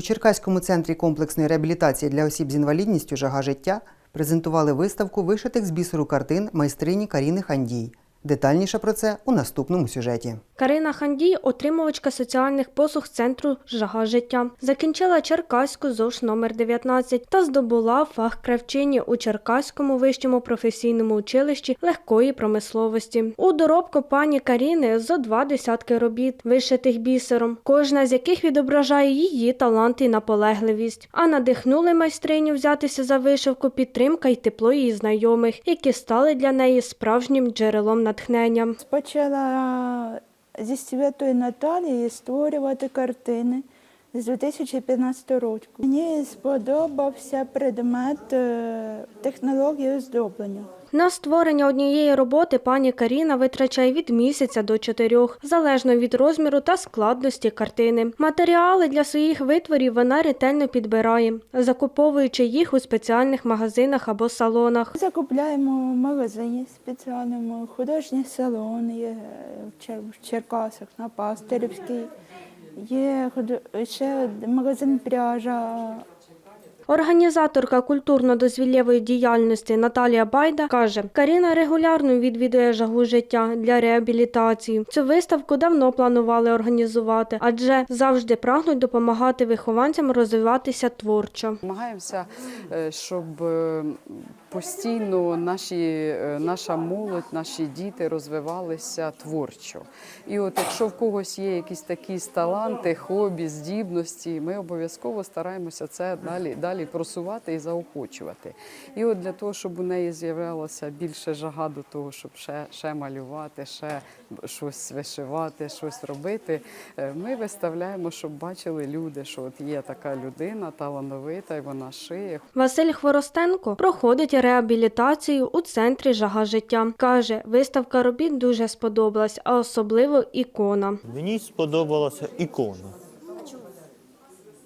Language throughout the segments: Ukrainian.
У Черкаському центрі комплексної реабілітації для осіб з інвалідністю Жага життя презентували виставку вишитих з бісеру картин майстрині Каріни Хандій. Детальніше про це у наступному сюжеті. Карина Хандій, отримувачка соціальних послуг центру Жага життя, закінчила Черкаську ЗОШ номер 19 та здобула фах кравчині у Черкаському вищому професійному училищі легкої промисловості. У доробку пані Каріни зо два десятки робіт, вишитих бісером, кожна з яких відображає її талант і наполегливість. А надихнули майстриню взятися за вишивку підтримка й тепло її знайомих, які стали для неї справжнім джерелом натхнення. Почала зі святої Наталії створювати картини з 2015 року. Мені сподобався предмет е, технології оздоблення. На створення однієї роботи пані Каріна витрачає від місяця до чотирьох, залежно від розміру та складності картини. Матеріали для своїх витворів вона ретельно підбирає, закуповуючи їх у спеціальних магазинах або салонах. Закупляємо в магазині спеціальному, художній салон є в в Черкасах на Пастирівській. Є ще магазин пряжа. Організаторка культурно-дозвілєвої діяльності Наталія Байда каже, Каріна регулярно відвідує жагу життя для реабілітації. Цю виставку давно планували організувати, адже завжди прагнуть допомагати вихованцям розвиватися творчо. Намагаємося, е, щоб е, постійно наші, е, наша молодь, наші діти розвивалися творчо. І от якщо в когось є якісь такі таланти, хобі, здібності, ми обов'язково стараємося це далі, далі просувати і заохочувати. І от для того, щоб у неї з'являлося більше жага до того, щоб ще, ще малювати, ще щось вишивати, щось робити, е, ми виставляємо, щоб бачили люди, що от є така людина талановита, і вона шиє, Василь Хворостенко проходить реабілітацію у центрі Жага життя. Каже, виставка робіт дуже сподобалась, а особливо ікона. Мені сподобалася ікона.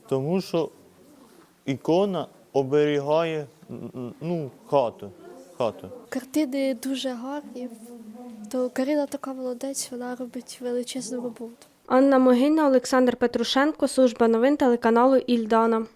Тому що ікона оберігає ну, хату. хату. Картини дуже гарні. То Карина така молодець, вона робить величезну роботу. Анна Могильна, Олександр Петрушенко, служба новин телеканалу Ільдана.